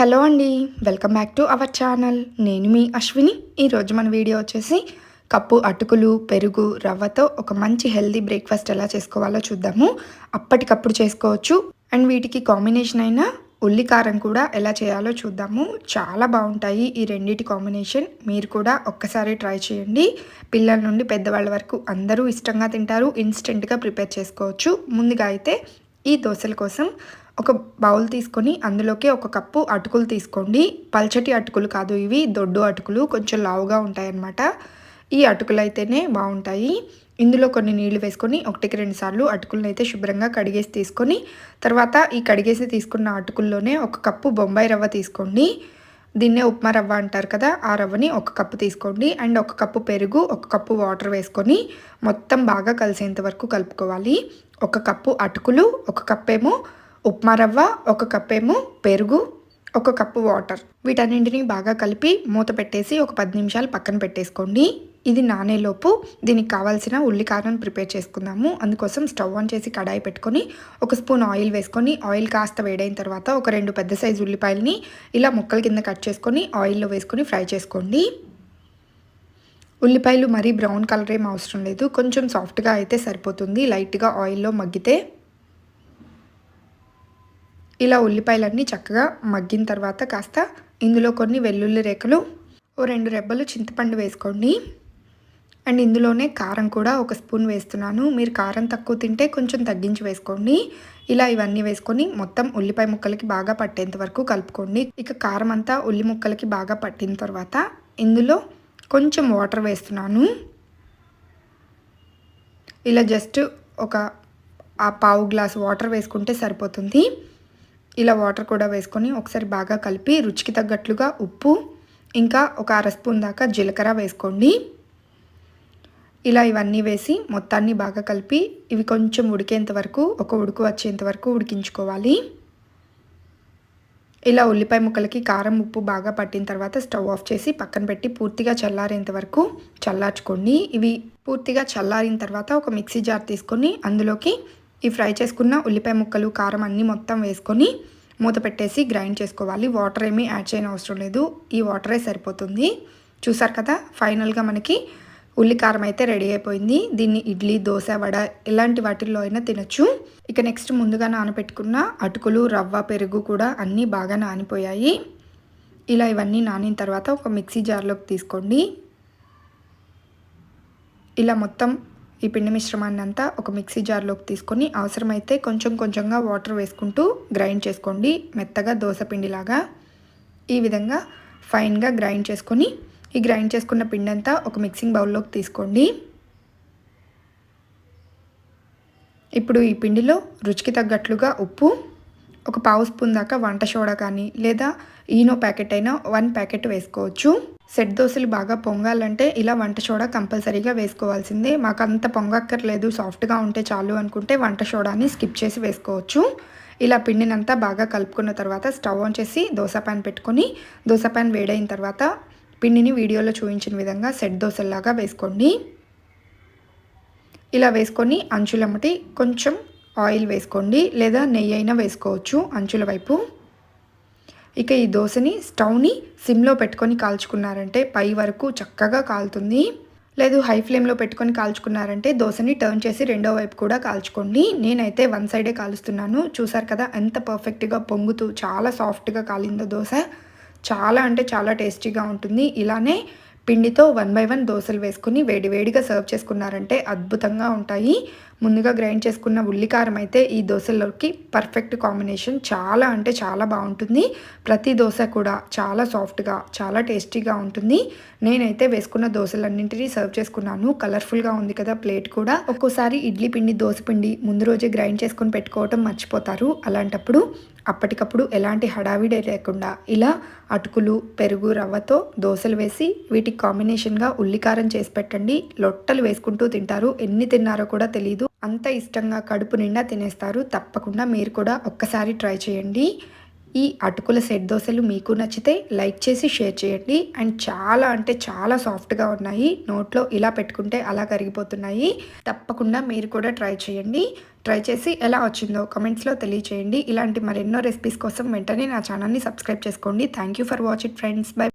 Hello అండి welcome back to our channel. నేను మీ అశ్విని. ఈరోజు మన వీడియో వచ్చేసి కప్పు అటుకులు పెరుగు రవ్వతో ఒక మంచి హెల్దీ బ్రేక్ఫాస్ట్ ఎలా చేసుకోవాలో చూద్దాము. అప్పటికప్పుడు చేసుకోవచ్చు. అండ్ వీటికి కాంబినేషన్ అయిన ఉల్లి కారం కూడా ఎలా చేయాలో చూద్దాము. చాలా బాగుంటాయి ఈ రెండింటి కాంబినేషన్. మీరు కూడా ఒక్కసారి ట్రై చేయండి. పిల్లల నుండి పెద్దవాళ్ళ వరకు అందరూ ఇష్టంగా తింటారు. ఇన్స్టెంట్గా ప్రిపేర్ చేసుకోవచ్చు. ముందుగా అయితే ఈ దోశల కోసం ఒక బౌల్ తీసుకొని అందులోకి ఒక కప్పు అటుకులు తీసుకోండి. పల్చటి అటుకులు కాదు ఇవి దొడ్డు అటుకులు. కొంచెం లావుగా ఉంటాయన్నమాట. ఈ అటుకులు అయితేనే బాగుంటాయి. ఇందులో కొన్ని నీళ్ళు వేసుకొని ఒకటికి రెండు సార్లు అటుకులను అయితే శుభ్రంగా కడిగేసి తీసుకొని తర్వాత ఈ కడిగేసి తీసుకున్న అటుకుల్లోనే ఒక కప్పు బొంబాయి రవ్వ తీసుకోండి. దీన్నే ఉప్మా రవ్వ అంటారు కదా ఆ రవ్వని ఒక కప్పు తీసుకోండి. అండ్ ఒక కప్పు పెరుగు ఒక కప్పు వాటర్ వేసుకొని మొత్తం బాగా కలిసేంత వరకు కలుపుకోవాలి. ఒక కప్పు అటుకులు ఒక కప్పేమో ఉప్మా రవ్వ ఒక కప్పేమో పెరుగు ఒక కప్పు వాటర్. వీటన్నింటినీ బాగా కలిపి మూత పెట్టేసి ఒక పది నిమిషాలు పక్కన పెట్టేసుకోండి. ఇది నానేలోపు దీనికి కావాల్సిన ఉల్లికారం ప్రిపేర్ చేసుకుందాము. అందుకోసం స్టవ్ ఆన్ చేసి కడాయి పెట్టుకొని ఒక స్పూన్ ఆయిల్ వేసుకొని ఆయిల్ కాస్త వేడైన తర్వాత ఒక రెండు పెద్ద సైజు ఉల్లిపాయలని ఇలా ముక్కల కింద కట్ చేసుకొని ఆయిల్లో వేసుకొని ఫ్రై చేసుకోండి. ఉల్లిపాయలు మరీ బ్రౌన్ కలర్ ఏం అవసరం లేదు. కొంచెం సాఫ్ట్గా అయితే సరిపోతుంది. లైట్గా ఆయిల్లో మగ్గితే ఇలా ఉల్లిపాయలన్నీ చక్కగా మగ్గిన తర్వాత కాస్త ఇందులో కొన్ని వెల్లుల్లి రేఖలు ఓ రెండు రెబ్బలు చింతపండు వేసుకోండి. అండ్ ఇందులోనే కారం కూడా ఒక స్పూన్ వేస్తున్నాను. మీరు కారం తక్కువ తింటే కొంచెం తగ్గించి వేసుకోండి. ఇలా ఇవన్నీ వేసుకొని మొత్తం ఉల్లిపాయ ముక్కలకి బాగా పట్టేంత వరకు కలుపుకోండి. ఇక కారం అంతా ఉల్లి ముక్కలకి బాగా పట్టిన తర్వాత ఇందులో కొంచెం వాటర్ వేస్తున్నాను. ఇలా జస్ట్ ఒక ఆ పావు గ్లాస్ వాటర్ వేసుకుంటే సరిపోతుంది. ఇలా వాటర్ కూడా వేసుకొని ఒకసారి బాగా కలిపి రుచికి తగ్గట్లుగా ఉప్పు ఇంకా ఒక అర స్పూన్ దాకా జీలకర్ర వేసుకోండి. ఇలా ఇవన్నీ వేసి మొత్తాన్ని బాగా కలిపి ఇవి కొంచెం ఉడికేంత వరకు ఒక ఉడుకు వచ్చేంత వరకు ఉడికించుకోవాలి. ఇలా ఉల్లిపాయ ముక్కలకి కారం ఉప్పు బాగా పట్టిన తర్వాత స్టవ్ ఆఫ్ చేసి పక్కన పెట్టి పూర్తిగా చల్లారేంత వరకు చల్లార్చుకోండి. ఇవి పూర్తిగా చల్లారిన తర్వాత ఒక మిక్సీ జార్ తీసుకొని అందులోకి ఈ ఫ్రై చేసుకున్న ఉల్లిపాయ ముక్కలు కారం అన్నీ మొత్తం వేసుకొని మూత పెట్టేసి గ్రైండ్ చేసుకోవాలి. వాటర్ ఏమీ యాడ్ చేయని అవసరం లేదు. ఈ వాటరే సరిపోతుంది. చూసారు కదా ఫైనల్గా మనకి ఉల్లి కారం అయితే రెడీ అయిపోయింది. దీన్ని ఇడ్లీ దోశ వడ ఇలాంటి వాటిల్లో అయినా తినచ్చు. ఇక నెక్స్ట్ ముందుగా నానబెట్టుకున్న అటుకులు రవ్వ పెరుగు కూడా అన్నీ బాగా నానిపోయాయి. ఇలా ఇవన్నీ నానిన తర్వాత ఒక మిక్సీ జార్లోకి తీసుకోండి. ఇలా మొత్తం ఈ పిండి మిశ్రమాన్ని అంతా ఒక మిక్సీ జార్లోకి తీసుకొని అవసరమైతే కొంచెం కొంచెంగా వాటర్ వేసుకుంటూ గ్రైండ్ చేసుకోండి. మెత్తగా దోశ పిండిలాగా. ఈ విధంగా ఫైన్గా గ్రైండ్ చేసుకొని ఈ గ్రైండ్ చేసుకున్న పిండి అంతా ఒక మిక్సింగ్ బౌల్లోకి తీసుకోండి. ఇప్పుడు ఈ పిండిలో రుచికి తగ్గట్లుగా ఉప్పు ఒక పావు స్పూన్ దాకా వంట సోడా కానీ లేదా ఈనో ప్యాకెట్ అయినా వన్ ప్యాకెట్ వేసుకోవచ్చు. సెట్ దోశలు బాగా పొంగాలంటే ఇలా వంట సోడా కంపల్సరీగా వేసుకోవాల్సిందే. మాకు అంత పొంగక్కర్లేదు సాఫ్ట్గా ఉంటే చాలు అనుకుంటే వంట సోడాని స్కిప్ చేసి వేసుకోవచ్చు. ఇలా పిండినంతా బాగా కలుపుకున్న తర్వాత స్టవ్ ఆన్ చేసి దోశ ప్యాన్ పెట్టుకొని దోశ ప్యాన్ వేడైన తర్వాత పిండిని వీడియోలో చూపించిన విధంగా సెట్ దోశల్లాగా వేసుకోండి. ఇలా వేసుకొని అంచులమ్మటి కొంచెం ఆయిల్ వేసుకోండి లేదా నెయ్యి అయినా వేసుకోవచ్చు అంచుల వైపు. ఇక ఈ దోశని స్టవ్ని సిమ్లో పెట్టుకొని కాల్చుకున్నారంటే పై వరకు చక్కగా కాలుతుంది. లేదు హై ఫ్లేమ్లో పెట్టుకొని కాల్చుకున్నారంటే దోశని టర్న్ చేసి రెండో వైపు కూడా కాల్చుకోండి. నేనైతే వన్ సైడే కాలుస్తున్నాను. చూసారు కదా ఎంత పర్ఫెక్ట్గా పొంగుతూ చాలా సాఫ్ట్గా కాలిందో దోశ. చాలా అంటే చాలా టేస్టీగా ఉంటుంది. ఇలానే పిండితో వన్ బై వన్ దోశలు వేసుకుని వేడివేడిగా సర్వ్ చేసుకున్నారంటే అద్భుతంగా ఉంటాయి. ముందుగా గ్రైండ్ చేసుకున్న ఉల్లికారం అయితే ఈ దోశల్లోకి పర్ఫెక్ట్ కాంబినేషన్ చాలా అంటే చాలా బాగుంటుంది. ప్రతి దోశ కూడా చాలా సాఫ్ట్గా చాలా టేస్టీగా ఉంటుంది. నేనైతే వేసుకున్న దోశలన్నింటినీ సర్వ్ చేసుకున్నాను. కలర్ఫుల్గా ఉంది కదా ప్లేట్ కూడా. ఒక్కోసారి ఇడ్లీ పిండి దోశ పిండి ముందు రోజే గ్రైండ్ చేసుకొని పెట్టుకోవటం మర్చిపోతారు. అలాంటప్పుడు అప్పటికప్పుడు ఎలాంటి హడావిడి లేకుండా ఇలా అటుకులు పెరుగు రవ్వతో దోశలు వేసి వీటికి కాంబినేషన్గా ఉల్లికారం చేసి పెట్టండి. లొట్టలు వేసుకుంటూ తింటారు. ఎన్ని తిన్నారో కూడా తెలియదు అంత ఇష్టంగా కడుపు నిండా తినేస్తారు. తప్పకుండా మీరు కూడా ఒక్కసారి ట్రై చేయండి. ఈ అటుకుల సెట్ దోశలు మీకు నచ్చితే లైక్ చేసి షేర్ చేయండి. అండ్ చాలా అంటే చాలా సాఫ్ట్గా ఉన్నాయి. నోట్లో ఇలా పెట్టుకుంటే అలా కరిగిపోతున్నాయి. తప్పకుండా మీరు కూడా ట్రై చేయండి. ట్రై చేసి ఎలా వచ్చిందో కమెంట్స్లో తెలియచేయండి. ఇలాంటి మరెన్నో రెసిపీస్ కోసం వెంటనే నా ఛానల్ని సబ్స్క్రైబ్ చేసుకోండి. Thank you for watch it friends. Bye